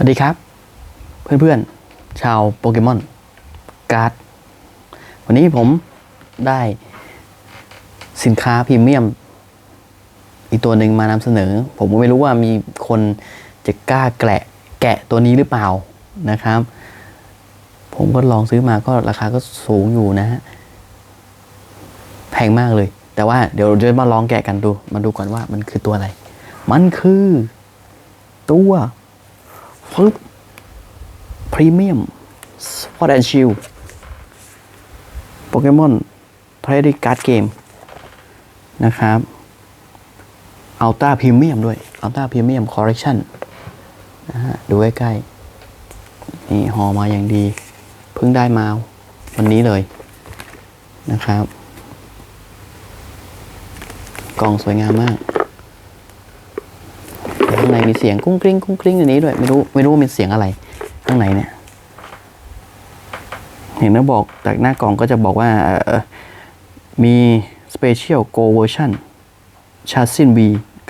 วัสดีครับ เพื่อนๆ ชาวโปเกมอนการ์ด วันนี้ผมได้สินค้าพรีเมียม อีกตัวหนึ่งมานำเสนอ ผมก็ไม่รู้ว่ามีคนจะกล้าแกะแกะตัวนี้หรือเปล่านะครับ ผมก็ลองซื้อมาก็ราคาก็สูงอยู่นะฮะ แพงมากเลย แต่ว่าเดี๋ยวเราจะมาลองแกะกันดู มาดูก่อนว่ามันคือตัวอะไร มันคือตัว ฟึบพรีเมียมสปอร์ตแอนด์ชิลโปเกมอนพาราดิการ์ดเกมนะครับอัลต้าพรีเมียมด้วยอัลต้าพรีเมียมคอร์เรคชั่นนะฮะดูใกล้ๆนี่ห่อมาอย่างดี เพิ่งได้มาวันนี้เลยนะครับ กล่องสวยงามมาก มีเสียงกุ้งกริ้งกุ้งกริ้งอย่นี้ด้วยไม่รู้ไม่รู้ว่าเป็นเสียงอะไรข้างในเนี่ยเห็นนะบอกจากหน้ากล่องก็จะบอกว่ามี Special Go Version c h a s i n V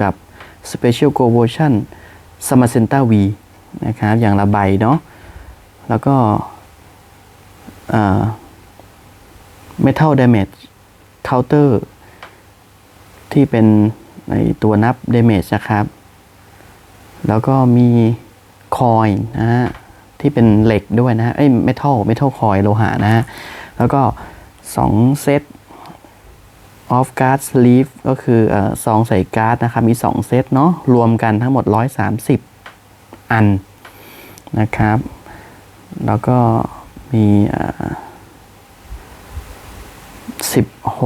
กับ Special Go Version s m a c e n t a V นะครับ อย่างละใบเนาะแล้วก็เอ่อ Metal Damage Counter ที่เป็นในตัวนับ Damage นะครับ แล้วก็มีคอยนะฮะที่เป็นเหล็กด้วยนะฮะเอ้ยเมทัลเมทัลคอยโลหะนะฮะแล้วก็2เซต off guard sleeve ก็คือเอ่อซองใส่การ์ดนะครับมี 2 เซตเนาะรวมกันทั้งหมด 130 อันนะครับ แล้วก็มีเอ่อ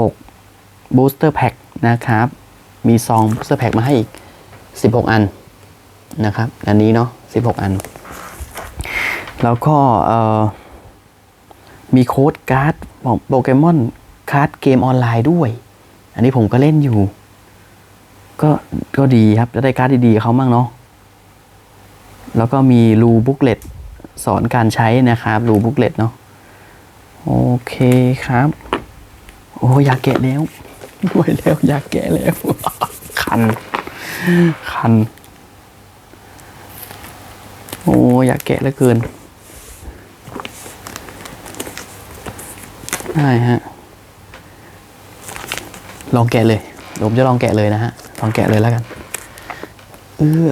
16 booster pack นะครับ มีซอง booster pack มาให้อีก 16 อัน นะครับ อันนี้เนาะ16 อัน แล้วก็มีโค้ดการ์ดของโปเกมอนการ์ดเกมออนไลน์ด้วย อันนี้ผมก็เล่นอยู่ ก็ก็ดีครับจะได้การ์ดดีๆเขามั่งเนาะแล้วก็มีรูบุ๊กเลตสอนการใช้นะครับรูบุ๊กเลตเนาะโอเคครับ โอ้อยากแกะแล้วไม่ไหวแล้วอยากแกะแล้ว คัน คัน โอ้อยากแกะเหลือเกิน ได้ฮะ ลองแกะเลยผมจะลองแกะเลยนะฮะ ลองแกะเลยแล้วกัน เอื้อ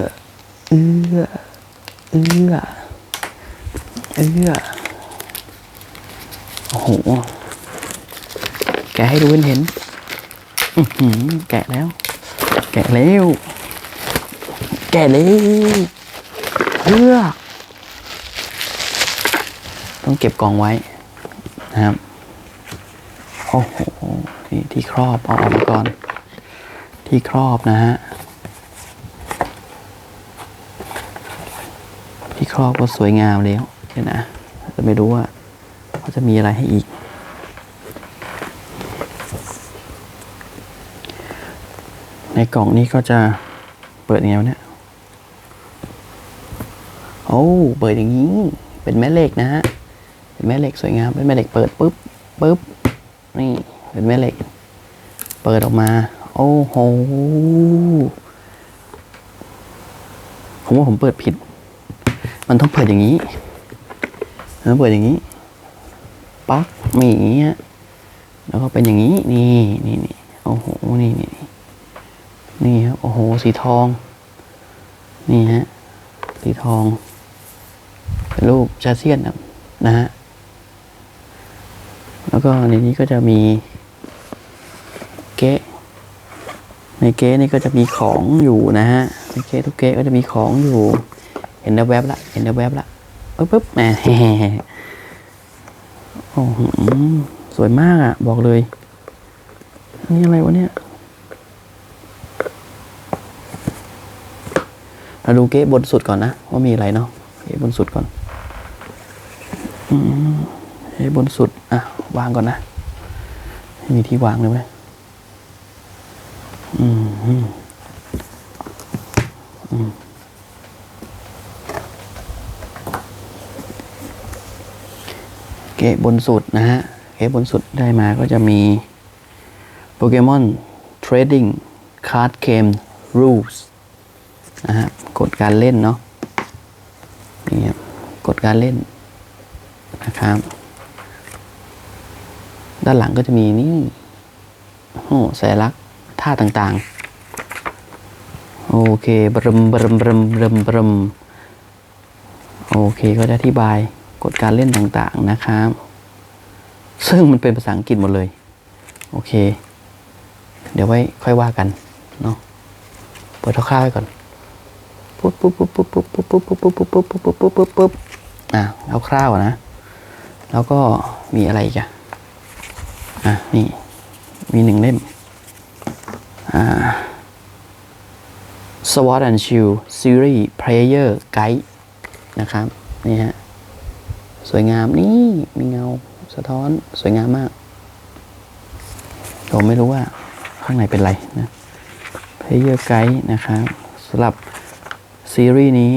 เอื้อ เอื้อ เอื้อ โอ้โห แกะให้ดูเห็นเห็นแกะแล้ว แกะแล้ว แกะแล้ว เพื่อต้องเก็บกล่องไว้นะครับ โอ้โหที่ที่ครอบเอาออกมาก่อน ที่ครอบนะฮะ ที่ครอบก็สวยงามแล้วเดี๋ยวนะ จะไม่รู้ว่าเขาจะมีอะไรให้อีก ในกล่องนี้ก็จะเปิดยังไงวะเนี่ย โอ้เปิดอย่างนี้ เป็นแม่เหล็กนะฮะ เป็นแม่เหล็กสวยงาม เป็นแม่เหล็กเปิดปุ๊บปุ๊บ นี่ เป็นแม่เหล็ก เปิดออกมา โอ้โห ผมว่าผมเปิดผิด มันต้องเปิดอย่างนี้มันต้องเปิดอย่างนี้ ปักมีอย่างนี้ฮะ แล้วก็เป็นอย่างนี้ นี่นี่นี่โอ้โห นี่นี่นี่นี่ครับ โอ้โห สีทอง นี่ฮะ สีทอง รูปชาเซียนนะฮะแล้วก็ในนี้ก็จะมีเก๊ในเก๊นี่ก็จะมีของอยู่นะฮะในเก๊ทุกเก๊ก็จะมีของอยู่ เห็นแวบละเห็นแวบละปึ๊บปึ๊บแหมโอ้โหสวยมากอะ บอกเลย นี่อะไรวะเนี่ยเราดูเก๊บนสุดก่อนนะ ว่ามีอะไรเนาะเก๊บนสุดก่อน เก๊ะบนสุด อะ วางก่อนนะ มีที่วางเลยไหมอืมอืมอืมเกะบนสุดนะฮะ เกะบนสุดได้มาก็จะมีโปเกมอน Trading Card Game Rules นะฮะกฎการเล่นเนาะการเล่น นะครับ ด้านหลังก็จะมีนี่โอ้โหสัญลักษณ์ท่าต่างๆ โอเคบรมบรมบรมบรมบรมโอเคก็จะอธิบายกฎการเล่นต่างๆนะครับ ซึ่งมันเป็นภาษาอังกฤษหมดเลย โอเค เดี๋ยวไว้ค่อยว่ากันเนาะเปิดคร่าวๆไว้ก่อนปุ๊บปุ๊บปุ๊บปุ๊บปุ๊บปุ๊บปุ๊บปุ๊บปุ๊บปุ๊บปุ๊บปุ๊บปุ๊บปุ๊บอะเอาคร่าวๆนะ แล้วก็มีอะไรอีกอะอะนี่ มีหนึ่งเล่มอ่า SWOT and Shield Series Player Guide นะครับ นี่ฮะ สวยงามนี่ มีเงาสะท้อนสวยงามมากผมไม่รู้ว่าข้างในเป็นอะไรนะ Player Guide นะครับสำหรับซีรีส์นี้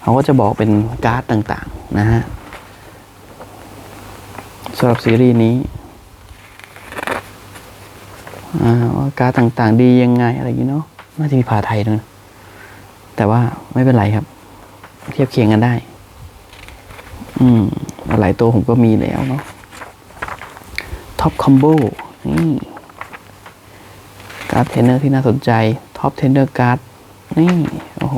เขาก็จะบอกเป็นการ์ดต่าง ๆ นะฮะำหรับซีรีส์นี้ว่าการ์ดต่างๆ ดียังไงอะไรอย่างนี้เนาะน่าจะมีภาษาไทยด้วยแต่ว่าไม่เป็นไรครับ เทียบเคียงกันได้ อืมหลายตัวผมก็มีแล้วเนาะท็อปคอมโบนี่การ์ดเทนเนอร์ที่น่าสนใจท็อปเทนเนอร์การ์ดนี่ โอ้โห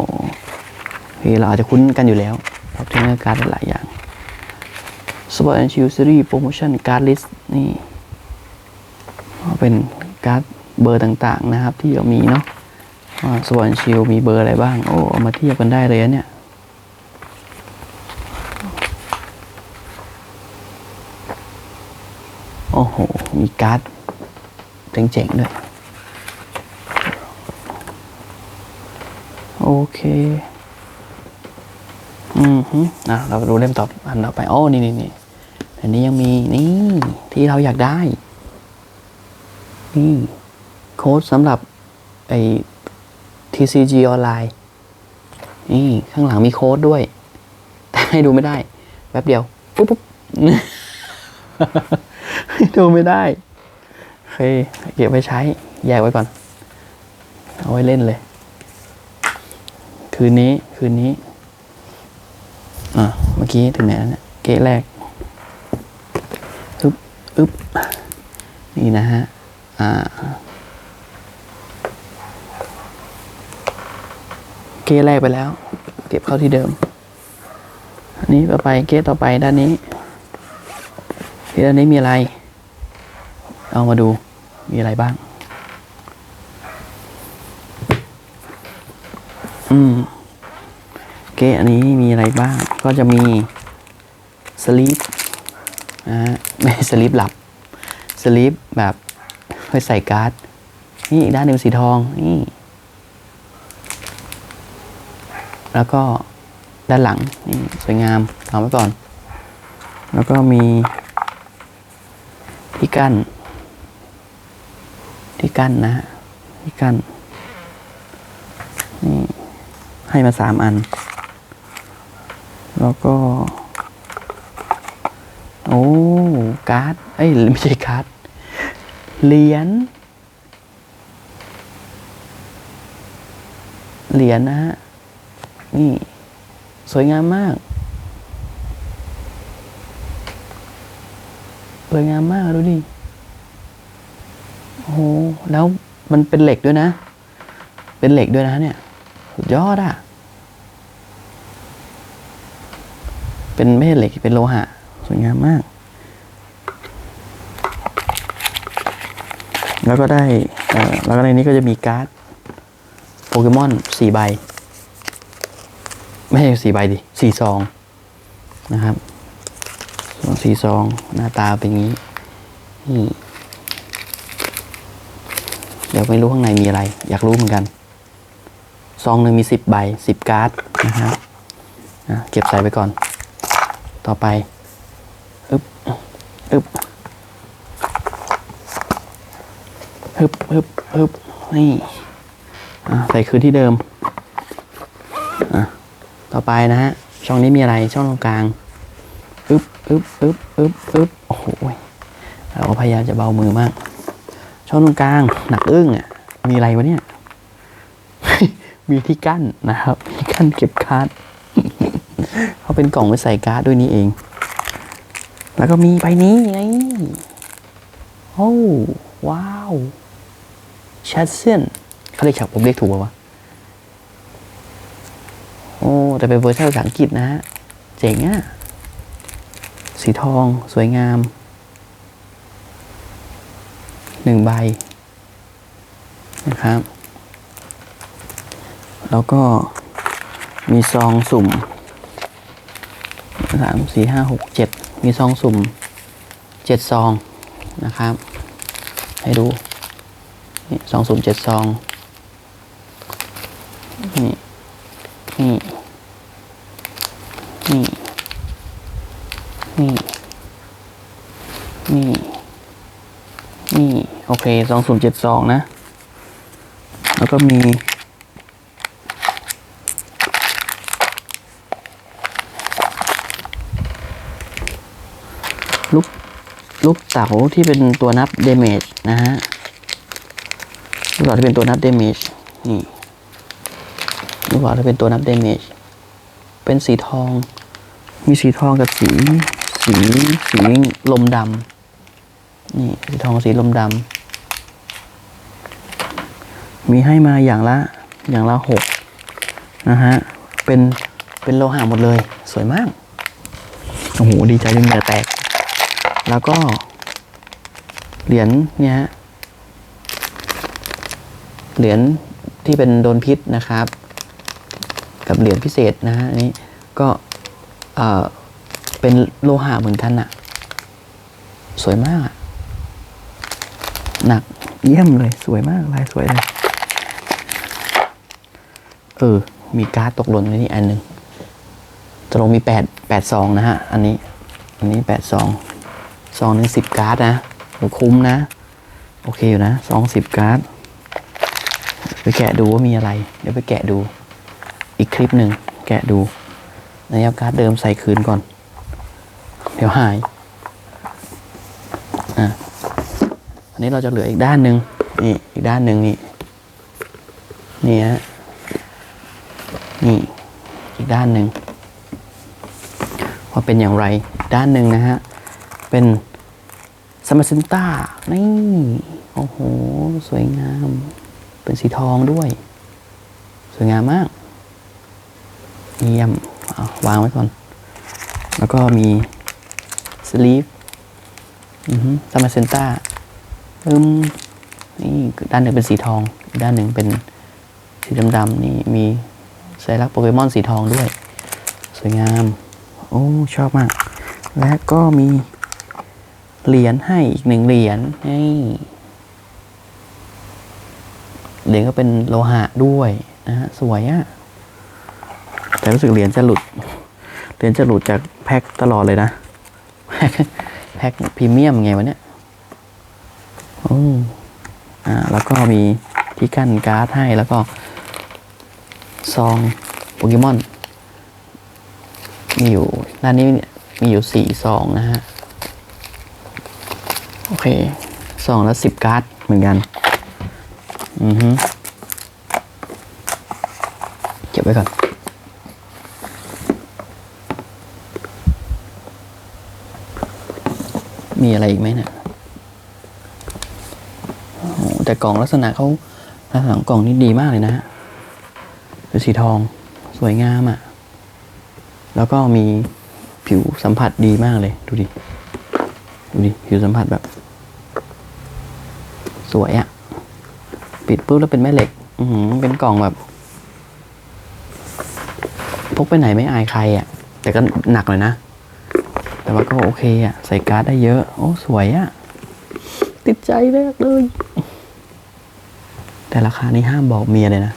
โอเคเราอาจจะคุ้นกันอยู่แล้วท็อปเทนเนอร์การ์ดหลายอย่าง Sport and Shield Series Promotion Card List นี่เป็นการ์ดเบอร์ต่างๆนะครับ ที่เรามีเนาะว่า Sport and Shield มีเบอร์อะไรบ้าง โอ้เอามาเทียบกันได้เลยอะเนี่ยโอ้โห มีการ์ดเจ๋งๆด้วย โอเค อืมฮึอะ เราดูเล่มต่ออันต่อไป โอ้ นี่นี่นี่ อันนี้ยังมีนี่ที่เราอยากได้ นี่ โค้ดสำหรับไอ้ TCG ออนไลน์ นี่ข้างหลังมีโค้ดด้วย แต่ให้ดูไม่ได้ แป๊บเดียว ปุ๊บปุ๊บดูไม่ได้ โอเค เก็บไว้ใช้ แยกไว้ก่อน เอาไว้เล่นเลย คืนนี้ คืนนี้ อะ เมื่อกี้ถึงไหนแล้วเนี่ย เกะแรก อึ๊บนี่นะฮะอ่าเกะแรกไปแล้ว เก็บเข้าที่เดิม อันนี้ต่อไปเกะต่อไปด้านนี้ที่ด้านนี้มีอะไร เอามาดูมีอะไรบ้าง อืมโอเคอันนี้มีอะไรบ้าง ก็จะมีสลีป นะฮะไม่สลีปหลับสลีปแบบไว้ใส่การ์ด นี่อีกด้านหนึ่งสีทองนี่แล้วก็ด้านหลังนี่สวยงามทำไว้ก่อน แล้วก็มีที่กั้น ที่กั้นนะฮะที่กั้นนี่ให้มาสามอัน แล้วก็ การ์ดเอ้ยไม่ใช่การ์ดเหรียญเหรียญนะฮะ นี่ สวยงามมาก สวยงามมากดูดิโอ้โหแล้วมันเป็นเหล็กด้วยนะ เป็นเหล็กด้วยนะเนี่ย สุดยอดอะเป็นไม่ใช่เหล็กเป็นโลหะ สวยงามมาก แล้วก็ได้แล้วก็ในนี้ก็จะมีการ์ดโปเกมอนสี่ใบ ไม่ใช่สี่ใบดิสี่ซองนะครับส่วนสี่ซองหน้าตาเป็นอย่างนี้นี่เดี๋ยวไม่รู้ข้างในมีอะไร อยากรู้เหมือนกันซองหนึ่งมีสิบใบสิบการ์ดนะครับเก็บใส่ไปก่อน ต่อไป อึ๊บ อึ๊บ ฮึบฮึบฮึบนี่ใส่คืนที่เดิม ต่อไปนะฮะ ช่องนี้มีอะไรช่องตรงกลางอึบอึบอึบอึบอึบโอ้โหเราก็พยายามจะเบามือมาก ช่องตรงกลาง หนักอึ้งอะ มีอะไรวะเนี่ย มีที่กั้นนะครับมีกั้นเก็บการ์ดเขาเป็นกล่องไว้ใส่การ์ดด้วยนี่เอง แล้วก็มีใบนี้ไงโอ้ว้าว ชัดเซียนเขาเรียกฉับผมเรียกถูกป่าวะโอ้แต่เป็นเวอร์ชันภาษาอังกฤษนะฮะเจ๋งอะสีทองสวยงามหนึ่งใบนะครับ แล้วก็มีซองสุ่มสามสี่ห้าหกเจ็ดมีซองสุ่มเจ็ดซองนะครับ ให้ดู นี่ซองสุ่มเจ็ดซองนี่นี่นี่นี่นี่นี่โอเคซองสุ่มเจ็ดซองนะ แล้วก็มีลูกลูกเต๋าที่เป็นตัวนับเดเมจนะฮะ ลูกเต๋าที่เป็นตัวนับเดเมจนี่ลูกเต๋าที่เป็นตัวนับเดเมจเป็นสีทอง มีสีทองกับสีสีสีลมดำนี่สีทองสีลมดำมีให้มาอย่างละอย่างละหกนะฮะเป็นเป็นโลหะหมดเลย สวยมากโอ้โหดีใจจนเหงื่อแตก แล้วก็เหรียญเนี่ยฮะ เหรียญที่เป็นโดนพิษนะครับ กับเหรียญพิเศษนะฮะอันนี้ก็เออเป็นโลหะเหมือนกันอะสวยมากอะหนักเยี่ยมเลยสวยมากลายสวยเลยเออ มีการ์ดตกหล่นไว้นี่อันหนึ่งจะลงมีแปดแปดซองนะฮะ อันนี้ อันนี้แปดซองซองหนึ่งสิบการ์ดนะโหคุ้มนะ โอเคอยู่นะซองสิบการ์ด ไปแกะดูว่ามีอะไร เดี๋ยวไปแกะดู อีกคลิปหนึ่งแกะดูในเอาการ์ดเดิมใส่คืนก่อน เดี๋ยวหายอะอันนี้เราจะเหลืออีกด้านหนึ่งนี่อีกด้านหนึ่งนี่นี่ฮะนี่อีกด้านหนึ่งว่าเป็นอย่างไรด้านหนึ่งนะฮะ เป็นสมาซินต้านี่ โอ้โห สวยงาม เป็นสีทองด้วย สวยงามมากเยี่ยมาวางไว้ก่อน แล้วก็มีสลีฟอือฮึสมาเซนต้าอืมนี่ด้านหนึ่งเป็นสีทอง ด้านหนึ่งเป็นสีดำๆนี่มีสัญลักษณ์โปเกมอนสีทองด้วย สวยงาม โอ้ ชอบมาก และก็มีเหรียญให้อีกหนึ่งเหรียญนี่ เหรียญก็เป็นโลหะด้วยนะฮะสวยอะแต่รู้สึกเหรียญจะหลุด เหรียญจะหลุดจากแพ็คตลอดเลยนะ แพ็คแพ็คพรีเมียมไงวะเนี่ยโอ้อ่าแล้วก็มีที่กั้นการ์ดให้แล้วก็ ซองโปเกมอน มีอยู่ด้านนี้มีอยู่สี่ซองนะฮะ โอเคซองละสิบการ์ดเหมือนกัน อือฮึเก็บไว้ก่อน มีอะไรอีกไหมเนี่ยแต่กล่องลักษณะเขาลักษณะของกล่องนี่ดีมากเลยนะฮะเป็นสีทองสวยงามอะ่ะ แล้วก็มีผิวสัมผัสดีมากเลย ดูดิ ดูดิ ผิวสัมผัสแบบ สวยอะ่ะ ปิดปุ๊บแล้วเป็นแม่เหล็ก อืเป็นกล่องแบบพกไปไหนไม่อายใครอะ่ะ แต่ก็หนักเลยนะ แต่ว่าก็โอเคอะ่ะ ใส่การ์ดได้เยอะ โอ้ สวยอะ่ะ ติดใจมากเลย แต่ราคานี้ห้ามบอกเมียเลยนะ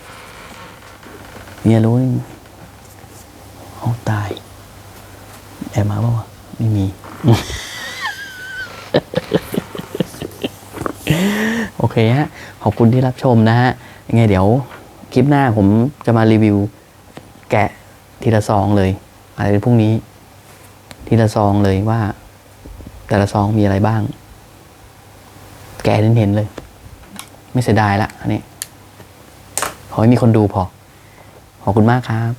เมียรู้นี่เอาตาย แอบมาเปล่าวะไม่มี โอเคฮะ ขอบคุณที่รับชมนะฮะ ยังไงเดี๋ยวคลิปหน้าผมจะมารีวิว แกะทีละซองเลยอาจจะเป็นพรุ่งนี้ ทีละซองเลยว่า แต่ละซองมีอะไรบ้าง แกะเห็นๆเลย ไม่เสียดายละอันนี้ ขอให้มีคนดูพอ ขอบคุณมากครับ